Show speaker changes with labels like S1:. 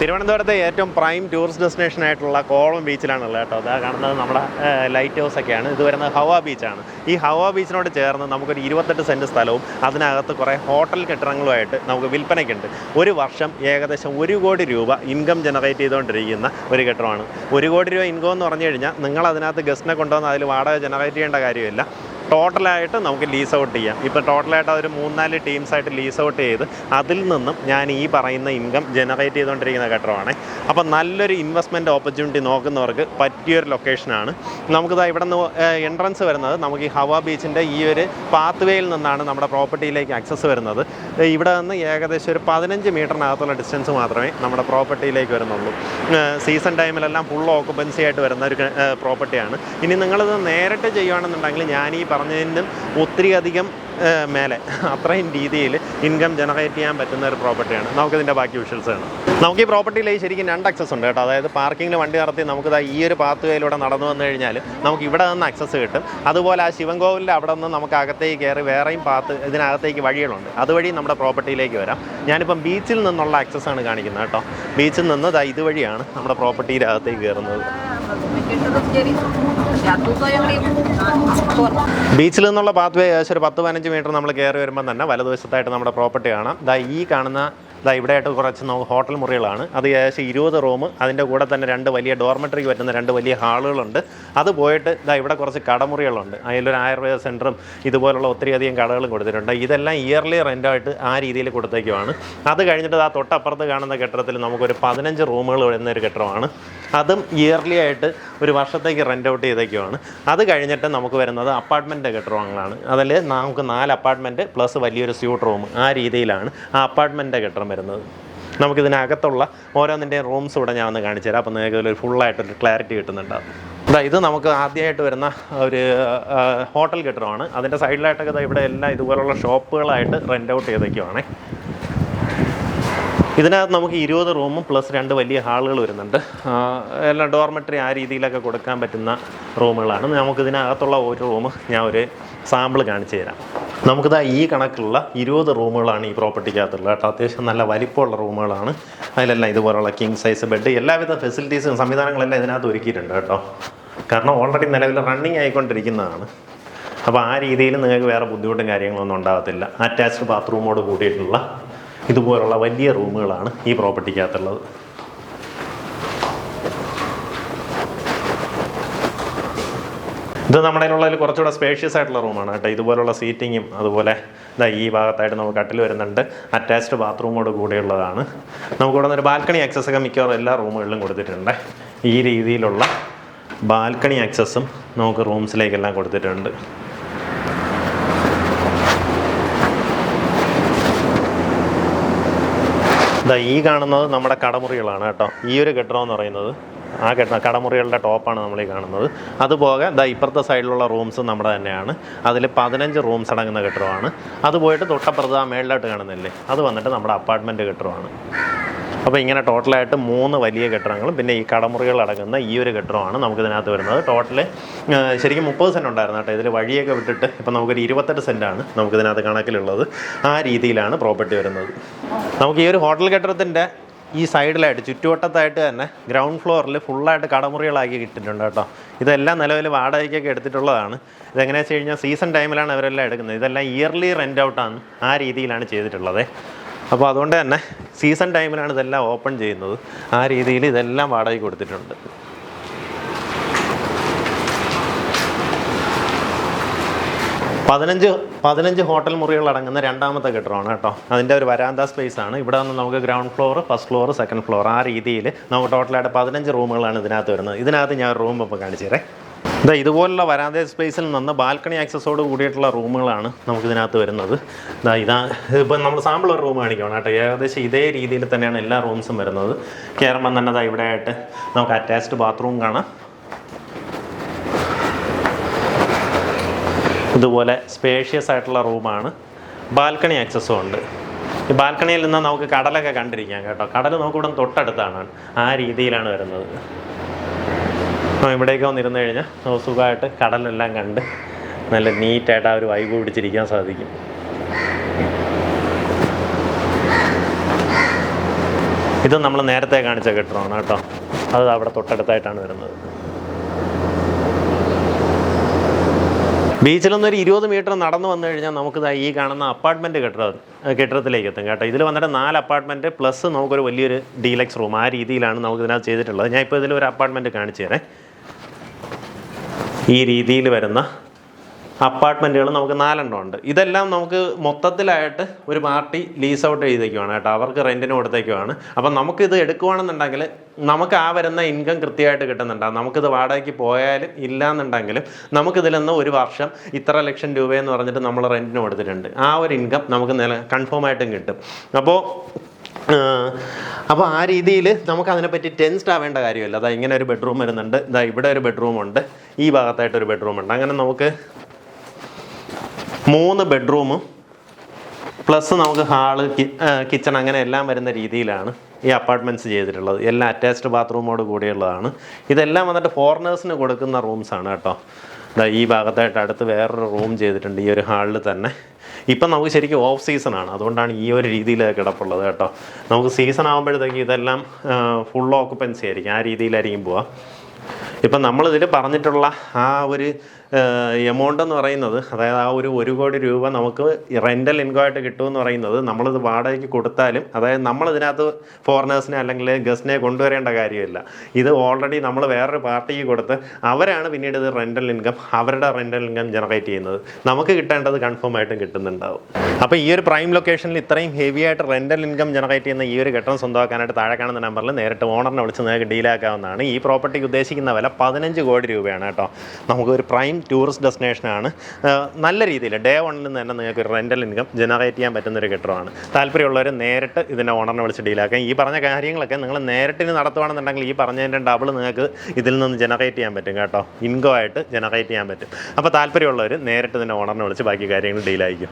S1: തിരുവനന്തപുരത്തെ ഏറ്റവും prime tourist destination ആയിട്ടുള്ള കോളം ബീച്ചിലാണുള്ളത് കേട്ടോ. അതാ കാണുന്നത് നമ്മുടെ ലൈറ്റ് ഹൗസ് ഒക്കെയാണ്. ഇത് വരുന്നത് ഹവ ബീച്ചാണ്. ഈ ഹവ ബീച്ചിനോട് ചേർന്ന് നമുക്കൊരു ഇരുപത്തെട്ട് സെന്റ് സ്ഥലവും അതിനകത്ത് കുറേ ഹോട്ടൽ കെട്ടിടങ്ങളുമായിട്ട് നമുക്ക് വിൽപ്പനയ്ക്കുണ്ട്. ഒരു വർഷം ഏകദേശം ഒരു കോടി രൂപ ഇൻകം ജനറേറ്റ് ചെയ്തുകൊണ്ടിരിക്കുന്ന ഒരു കെട്ടിടമാണ്. ഒരു കോടി രൂപ ഇൻകം എന്ന് പറഞ്ഞു കഴിഞ്ഞാൽ നിങ്ങൾ അതിനകത്ത് ഗസ്റ്റിനെ കൊണ്ടുവന്ന് അതിൽ വാടക ജനറേറ്റ് ചെയ്യേണ്ട കാര്യമില്ല. ടോട്ടലായിട്ട് നമുക്ക് ലീസ് ഔട്ട് ചെയ്യാം. ഇപ്പോൾ ടോട്ടലായിട്ട് അതൊരു മൂന്നാൽ ടീംസായിട്ട് ലീസ് ഔട്ട് ചെയ്ത് അതിൽ നിന്നും ഞാൻ ഈ പറയുന്ന ഇൻകം ജനറേറ്റ് ചെയ്തുകൊണ്ടിരിക്കുന്ന ഘട്ടമാണ് അപ്പോൾ നല്ലൊരു ഇൻവെസ്റ്റ്മെന്റ് ഓപ്പർച്യൂണിറ്റി നോക്കുന്നവർക്ക് പറ്റിയൊരു ലൊക്കേഷനാണ് നമുക്കിതാ ഇവിടെ നിന്ന് എൻട്രൻസ് വരുന്നത് നമുക്ക് ഈ ഹവ ബീച്ചിന്റെ ഈ ഒരു പാത്ത് വേയിൽ നിന്നാണ് നമ്മുടെ പ്രോപ്പർട്ടിയിലേക്ക് ആക്സസ് വരുന്നത്. ഇവിടെ നിന്ന് ഏകദേശം ഒരു പതിനഞ്ച് മീറ്ററിനകത്തുള്ള ഡിസ്റ്റൻസ് മാത്രമേ നമ്മുടെ പ്രോപ്പർട്ടിയിലേക്ക് വരുന്നുള്ളൂ. സീസൺ ടൈമിലെല്ലാം ഫുൾ ഓക്കുപ്പൻസി ആയിട്ട് വരുന്ന ഒരു പ്രോപ്പർട്ടിയാണ് ഇനി നിങ്ങളിത് നേരിട്ട് ചെയ്യുകയാണെന്നുണ്ടെങ്കിൽ ഞാൻ ഈ പറഞ്ഞതിനും ഒത്തിരി അധികം ഏ, മേലെ അത്രയും രീതിയിൽ ഇൻകം ജനറേറ്റ് ചെയ്യാൻ പറ്റുന്ന ഒരു പ്രോപ്പർട്ടിയാണ് നമുക്കിതിന്റെ ബാക്കി വിഷ്വൽസ് കാണാം. നമുക്ക് ഈ പ്രോപ്പർട്ടിയിൽ ശരിക്കും രണ്ട് അക്സസ് ഉണ്ട് കേട്ടോ. അതായത് പാർക്കിങ്ങിൽ വണ്ടി നടത്തി നമുക്കിതാ ഈ ഒരു പാത്ത് വേയിലൂടെ നടന്നു വന്നു കഴിഞ്ഞാൽ നമുക്ക് ഇവിടെ നിന്ന് അക്സസ് കിട്ടും. അതുപോലെ ആ ശിവൻകോവിലിന്റെ അവിടെ നിന്ന് നമുക്ക് അകത്തേക്ക് കയറി വേറെയും പാത്ത് ഇതിനകത്തേക്ക് വഴികളുണ്ട്. അതുവഴി നമ്മുടെ പ്രോപ്പർട്ടിയിലേക്ക് വരാം. ഞാനിപ്പം ബീച്ചിൽ നിന്നുള്ള അക്സസ് ആണ് കാണിക്കുന്നത് കേട്ടോ. ബീച്ചിൽ നിന്ന് ദാ ഇതുവഴിയാണ് നമ്മുടെ പ്രോപ്പർട്ടിയുടെ അകത്തേക്ക് കയറുന്നത്. ബീച്ചിൽ നിന്നുള്ള പാത്വേ ഏകദേശം ഒരു പത്ത് പതിനഞ്ച് മീറ്റർ നമ്മൾ കയറി വരുമ്പോൾ തന്നെ വലതുവശത്തായിട്ട് നമ്മുടെ പ്രോപ്പർട്ടി കാണാം ദാ ഈ കാണുന്ന ദാ ഇവിടെയായിട്ട് കുറച്ച് ഹോട്ടൽ മുറികളാണ്. അത് ഏകദേശം ഇരുപത് റൂം അതിന്റെ കൂടെ തന്നെ രണ്ട് വലിയ ഡോർമെട്രിക്ക് പറ്റുന്ന രണ്ട് വലിയ ഹാളുകളുണ്ട്. അത് പോയിട്ട് ദാ ഇവിടെ കുറച്ച് കടമുറികളുണ്ട്. അതിലൊരു ആയുർവേദ സെന്ററും ഇതുപോലുള്ള ഒത്തിരി അധികം കടകളും കൊടുത്തിട്ടുണ്ട്. ഇതെല്ലാം ഇയർലി റെന്റായിട്ട് ആ രീതിയിൽ കൊടുത്തേക്കുവാണ്. അത് കഴിഞ്ഞിട്ട് ആ തൊട്ടപ്പുറത്ത് കാണുന്ന കെട്ടിടത്തിൽ നമുക്കൊരു പതിനഞ്ച് റൂമുകൾ വരുന്ന ഒരു കെട്ടിടമാണ്. അതും ഇയർലി ആയിട്ട് ഒരു വർഷത്തേക്ക് റെന്റ് ഔട്ട് ചെയ്തേക്കുവാണ്. അത് കഴിഞ്ഞിട്ട് നമുക്ക് വരുന്നത് അപ്പാർട്ട്മെന്റ് കെട്ടിടങ്ങളാണ് അതിൽ നമുക്ക് നാല് അപ്പാർട്ട്മെന്റ് പ്ലസ് വലിയൊരു സ്യൂട്ട് റൂം ആ രീതിയിലാണ് ആ അപ്പാർട്ട്മെന്റ് കെട്ടിടം വരുന്നത്. നമുക്കിതിനകത്തുള്ള ഓരോന്നിന്റെയും റൂംസ് ഇവിടെ ഞാൻ ഒന്ന് കാണിച്ചു തരാം. അപ്പോൾ നിങ്ങൾക്ക് ഇതിൽ ഫുള്ളായിട്ടൊരു ക്ലാരിറ്റി കിട്ടുന്നുണ്ടാവും. അതാ ഇത് നമുക്ക് ആദ്യമായിട്ട് വരുന്ന ഒരു ഹോട്ടൽ കെട്ടിടമാണ് അതിന്റെ സൈഡിലായിട്ടൊക്കെ ഇവിടെ എല്ലാം ഇതുപോലുള്ള ഷോപ്പുകളായിട്ട് റെന്റ് ഔട്ട് ചെയ്തേക്കുവാണേ. ഇതിനകത്ത് നമുക്ക് ഇരുപത് റൂമും പ്ലസ് രണ്ട് വലിയ ഹാളുകൾ വരുന്നുണ്ട്. എല്ലാം ഡോർമെട്രി ആ രീതിയിലൊക്കെ കൊടുക്കാൻ പറ്റുന്ന റൂമുകളാണ്. നമുക്ക് ഇതിനകത്തുള്ള ഒരു റൂം ഞാൻ ഒരു സാമ്പിൾ കാണിച്ചു തരാം. നമുക്കിതാ ഈ കണക്കുള്ള ഇരുപത് റൂമുകളാണ് ഈ പ്രോപ്പർട്ടിക്കകത്തുള്ളത് കേട്ടോ. അത്യാവശ്യം നല്ല വലിപ്പമുള്ള റൂമുകളാണ്. അതിലെല്ലാം ഇതുപോലുള്ള കിങ് സൈസ് ബെഡ് എല്ലാവിധ ഫെസിലിറ്റീസും സംവിധാനങ്ങളെല്ലാം ഇതിനകത്ത് ഒരുക്കിയിട്ടുണ്ട് കേട്ടോ. കാരണം ഓൾറെഡി നിലവിൽ റണ്ണിങ് ആയിക്കൊണ്ടിരിക്കുന്നതാണ്. അപ്പോൾ ആ രീതിയിൽ നിങ്ങൾക്ക് വേറെ ബുദ്ധിമുട്ടും കാര്യങ്ങളൊന്നും ഉണ്ടാകത്തില്ല. അറ്റാച്ച്ഡ് ബാത്റൂമോട് കൂടിയിട്ടുള്ള ഇതുപോലുള്ള വലിയ റൂമുകളാണ് ഈ പ്രോപ്പർട്ടിക്കകത്തുള്ളത്. ഇത് നമ്മുടെ ഉള്ളതിൽ കുറച്ചുകൂടെ സ്പേഷ്യസ് ആയിട്ടുള്ള റൂമാണ് കേട്ടോ. ഇതുപോലുള്ള സീറ്റിങ്ങും അതുപോലെ ഇതാ ഈ ഭാഗത്തായിട്ട് നമുക്ക് കട്ടിൽ വരുന്നുണ്ട്. അറ്റാച്ച്ഡ് ബാത്റൂമോട് കൂടെയുള്ളതാണ്. നമുക്കിവിടെ നിന്ന് ഒരു ബാൽക്കണി ആക്സസ് ഒക്കെ മിക്കവാറും എല്ലാ റൂമുകളിലും കൊടുത്തിട്ടുണ്ട്. ഈ രീതിയിലുള്ള ബാൽക്കണി ആക്സസും നമുക്ക് റൂംസിലേക്കെല്ലാം കൊടുത്തിട്ടുണ്ട്. ഇതാ ഈ കാണുന്നത് നമ്മുടെ കടമുറികളാണ് കേട്ടോ. ഈ ഒരു കെട്ടിടം എന്ന് പറയുന്നത് ആ കെട്ടിട കടമുറികളുടെ ടോപ്പാണ് നമ്മൾ ഈ കാണുന്നത്. അതുപോലെ ദാ ഇപ്പുറത്തെ സൈഡിലുള്ള റൂംസ് നമ്മുടെ തന്നെയാണ്. അതിൽ പതിനഞ്ച് റൂംസ് അടങ്ങുന്ന കെട്ടിടമാണ്. അത് പോയിട്ട് തൊട്ടപ്പുറത്ത് ആ മേളിലോട്ട് കാണുന്നില്ലേ? അത് വന്നിട്ട് നമ്മുടെ അപ്പാർട്ട്മെന്റ് കെട്ടിടമാണ്. അപ്പോൾ ഇങ്ങനെ ടോട്ടലായിട്ട് മൂന്ന് വലിയ കെട്ടിടങ്ങളും പിന്നെ ഈ കടമുറികൾ അടങ്ങുന്ന ഈ ഒരു കെട്ടിടമാണ് നമുക്ക് ഇതിനകത്ത് വരുന്നത് ടോട്ടൽ ശരിക്കും മുപ്പത് സെന്റ് ഉണ്ടായിരുന്നു കേട്ടോ. ഇതിൽ വഴിയൊക്കെ വിട്ടിട്ട് ഇപ്പം നമുക്കൊരു ഇരുപത്തെട്ട് സെന്റാണ് നമുക്കിതിനകത്ത് കണക്കിലുള്ളത്. ആ രീതിയിലാണ് പ്രോപ്പർട്ടി വരുന്നത്. നമുക്ക് ഈ ഒരു ഹോട്ടൽ കെട്ടിടത്തിന്റെ ഈ സൈഡിലായിട്ട് ചുറ്റുവട്ടത്തായിട്ട് തന്നെ ഗ്രൗണ്ട് ഫ്ലോറിൽ ഫുള്ളായിട്ട് കടമുറികളാക്കി കിട്ടിയിട്ടുണ്ട് കേട്ടോ. ഇതെല്ലാം നിലവിൽ വാടകയ്ക്കൊക്കെ എടുത്തിട്ടുള്ളതാണ്. ഇതെങ്ങനെയാണെന്ന് വെച്ച് കഴിഞ്ഞാൽ സീസൺ ടൈമിലാണ് അവരെല്ലാം എടുക്കുന്നത്. ഇതെല്ലാം ഇയർലി റെന്റ് ഔട്ടാണ് ആ രീതിയിലാണ് ചെയ്തിട്ടുള്ളത്. അപ്പോൾ അതുകൊണ്ട് തന്നെ സീസൺ ടൈമിലാണ് ഇതെല്ലാം ഓപ്പൺ ചെയ്യുന്നത്. ആ രീതിയിൽ ഇതെല്ലാം വാടകയ്ക്ക് കൊടുത്തിട്ടുണ്ട്. പതിനഞ്ച് പതിനഞ്ച് ഹോട്ടൽ മുറികൾ അടങ്ങുന്ന രണ്ടാമത്തെ കെട്ടിടമാണ് കേട്ടോ. അതിന്റെ ഒരു വരാന്ത സ്പേസ് ആണ്. ഇവിടെ നിന്ന് നമുക്ക് ground floor first floor second floor ആ രീതിയിൽ നമുക്ക് ടോട്ടലായിട്ട് പതിനഞ്ച് റൂമുകളാണ് ഇതിനകത്ത് വരുന്നത്. ഇതിനകത്ത് ഞാൻ റൂം ഇപ്പോൾ കാണിച്ചു തരേ. ഇതാ ഇതുപോലുള്ള വരാന്ത സ്പേസിൽ നിന്ന് ബാൽക്കണി ആക്സസോട് കൂടിയിട്ടുള്ള റൂമുകളാണ് നമുക്ക് ഇതിനകത്ത് വരുന്നത്. ഇതാ ഇതാ ഇപ്പം നമ്മൾ സാമ്പിൾ ഒരു റൂം കാണിക്കണം കേട്ടോ. ഏകദേശം ഇതേ രീതിയിൽ തന്നെയാണ് എല്ലാ റൂംസും വരുന്നത്. കയറുമ്പം തന്നെ ഇതാ ഇവിടെ ആയിട്ട് നമുക്ക് അറ്റാച്ച്ഡ് ബാത്റൂം കാണാം. ഇതുപോലെ സ്പേഷ്യസ് ആയിട്ടുള്ള റൂമാണ്. ബാൽക്കണി ആക്സസ്സും ഉണ്ട്. ഈ ബാൽക്കണിയിൽ നിന്ന് നമുക്ക് കടലൊക്കെ കണ്ടിരിക്കാം കേട്ടോ. കടൽ നമുക്കിവിടെ തൊട്ടടുത്താണ് ആ രീതിയിലാണ് വരുന്നത്. ഇവിടേക്ക് വന്നിരുന്നു കഴിഞ്ഞാൽ നമുക്ക് സുഖമായിട്ട് കടലെല്ലാം കണ്ട് നല്ല നീറ്റായിട്ട് ആ ഒരു വൈബ് പിടിച്ചിരിക്കാൻ സാധിക്കും. ഇത് നമ്മൾ നേരത്തെ കാണിച്ച കെട്ടിടമാണ് കേട്ടോ. അത് അവിടെ തൊട്ടടുത്തായിട്ടാണ് വരുന്നത്. ബീച്ചിൽ നിന്ന് ഒരു ഇരുപത് മീറ്റർ നടന്നു വന്നു കഴിഞ്ഞാൽ നമുക്ക് ഈ കാണുന്ന അപ്പാർട്ട്മെന്റ് കെട്ടിട കെട്ടിടത്തിലേക്ക് എത്തും കേട്ടോ. ഇതിൽ വന്നിട്ട് നാല് അപ്പാർട്ട്മെന്റ് പ്ലസ് നമുക്കൊരു വലിയൊരു ഡീലക്സ് റൂം ആ രീതിയിലാണ് നമുക്ക് ഇതിനകത്ത് ചെയ്തിട്ടുള്ളത്. ഞാൻ ഇപ്പോൾ ഇതിൽ ഒരു അപ്പാർട്ട്മെന്റ് കാണിച്ചു തരാം. ഈ രീതിയിൽ വരുന്ന അപ്പാർട്ട്മെന്റുകൾ നമുക്ക് നാലെണ്ണം ഉണ്ട്. ഇതെല്ലാം നമുക്ക് മൊത്തത്തിലായിട്ട് ഒരു പാർട്ടി ലീസ് ഔട്ട് ചെയ്തേക്കുവാണ് കേട്ടോ. അവർക്ക് റെന്റിന് കൊടുത്തേക്കുവാണ്. അപ്പം നമുക്കിത് എടുക്കുവാണെന്നുണ്ടെങ്കിൽ നമുക്ക് ആ വരുന്ന ഇൻകം കൃത്യമായിട്ട് കിട്ടുന്നുണ്ടാകും നമുക്കിത് വാടകയ്ക്ക് പോയാലും ഇല്ലയെന്നുണ്ടെങ്കിലും നമുക്കിതിൽ നിന്ന് ഒരു വർഷം ഇത്ര ലക്ഷം രൂപയെന്ന് പറഞ്ഞിട്ട് നമ്മൾ റെന്റിന് കൊടുത്തിട്ടുണ്ട്. ആ ഒരു ഇൻകം നമുക്ക് നില കൺഫേം ആയിട്ടും കിട്ടും. അപ്പോൾ അപ്പോൾ ആ രീതിയിൽ നമുക്ക് അതിനെപ്പറ്റി ടെൻസ്ഡ് ആവേണ്ട കാര്യമില്ല. അതാ ഇങ്ങനെ ഒരു ബെഡ്റൂം വരുന്നുണ്ട്. ഇതാ ഇവിടെ ഒരു ബെഡ്റൂം ഉണ്ട് ഈ ഭാഗത്തായിട്ട് ഒരു ബെഡ്റൂം ഉണ്ട് അങ്ങനെ നമുക്ക് മൂന്ന് ബെഡ്റൂമും പ്ലസ് നമുക്ക് ഹാൾ കിച്ചൺ അങ്ങനെ എല്ലാം വരുന്ന രീതിയിലാണ് ഈ അപ്പാർട്ട്മെന്റ്സ് ചെയ്തിട്ടുള്ളത്. എല്ലാം അറ്റാച്ച്ഡ് ബാത്റൂമോട് കൂടിയുള്ളതാണ്. ഇതെല്ലാം വന്നിട്ട് ഫോറിനേഴ്സിന് കൊടുക്കുന്ന റൂംസാണ് കേട്ടോ. ഈ ഭാഗത്തായിട്ട് അടുത്ത് വേറൊരു റൂം ചെയ്തിട്ടുണ്ട് ഈ ഒരു ഹാളിൽ തന്നെ. ഇപ്പം നമുക്ക് ശരിക്കും ഓഫ് സീസണാണ് അതുകൊണ്ടാണ് ഈ ഒരു രീതിയിൽ കിടപ്പുള്ളത് കേട്ടോ. നമുക്ക് സീസൺ ആകുമ്പോഴത്തേക്ക് ഇതെല്ലാം ഫുൾ ഓക്കുപ്പൻസി ആയിരിക്കും. ആ രീതിയിലായിരിക്കും പോവുക. ഇപ്പം നമ്മളിതിൽ പറഞ്ഞിട്ടുള്ള ആ ഒരു എമൗണ്ട് എന്ന് പറയുന്നത് അതായത് ആ ഒരു ഒരു കോടി രൂപ നമുക്ക് റെന്റൽ ഇൻകം ആയിട്ട് കിട്ടുമെന്ന് പറയുന്നത് നമ്മളിത് വാടകയ്ക്ക് കൊടുത്താലും അതായത് നമ്മളിതിനകത്ത് ഫോറിനേഴ്സിനെ അല്ലെങ്കിൽ ഗസ്റ്റിനെ കൊണ്ടുവരേണ്ട കാര്യമില്ല. ഇത് ഓൾറെഡി നമ്മൾ വേറൊരു പാർട്ടിക്ക് കൊടുത്ത് അവരാണ് പിന്നീട് ഇത് റെന്റൽ ഇൻകം അവരുടെ റെന്റൽ ഇൻകം ജനറേറ്റ് ചെയ്യുന്നത്. നമുക്ക് കിട്ടേണ്ടത് കൺഫേം ആയിട്ടും കിട്ടുന്നുണ്ടാവും. അപ്പോൾ ഈ ഒരു പ്രൈം ലൊക്കേഷനിൽ ഇത്രയും ഹെവി ആയിട്ട് റെന്റൽ ഇൻകം ജനറേറ്റ് ചെയ്യുന്ന ഈ ഒരു ഘട്ടം സ്വന്തമാക്കാനായിട്ട് താഴെ കാണുന്ന നമ്പറിൽ നേരിട്ട് ഓണറിനെ വിളിച്ച് നിങ്ങൾക്ക് ഡീലാക്കാവുന്നതാണ് ഈ പ്രോപ്പർട്ടിക്ക് ഉദ്ദേശിക്കുന്ന വില പതിനഞ്ച് കോടി രൂപയാണ് കേട്ടോ. നമുക്ക് ഒരു പ്രൈം ടൂറിസ്റ്റ് ഡെസ്റ്റിനേഷനാണ്. നല്ല രീതിയിൽ ഡേ വണ്ണിൽ നിന്ന് തന്നെ നിങ്ങൾക്ക് റെന്റൽ ഇൻകം ജനറേറ്റ് ചെയ്യാൻ പറ്റുന്ന ഒരു കെട്ടിടമാണ്. താല്പര്യമുള്ളവർ നേരിട്ട് ഇതിന്റെ ഓണറിനെ വിളിച്ച് ഡീലാക്കാം ഈ പറഞ്ഞ കാര്യങ്ങളൊക്കെ നിങ്ങൾ നേരിട്ട് നടത്തുകയാണെന്നുണ്ടെങ്കിൽ ഈ പറഞ്ഞതിന്റെ ഡബിൾ നിങ്ങൾക്ക് ഇതിൽ നിന്ന് ജനറേറ്റ് ചെയ്യാൻ പറ്റും കേട്ടോ. ഇൻകം ആയിട്ട് ജനറേറ്റ് ചെയ്യാൻ പറ്റും. അപ്പോൾ താല്പര്യമുള്ളവർ നേരിട്ട് ഇതിന്റെ ഓണറിനെ വിളിച്ച് ബാക്കി കാര്യങ്ങൾ ഡീലായിരിക്കും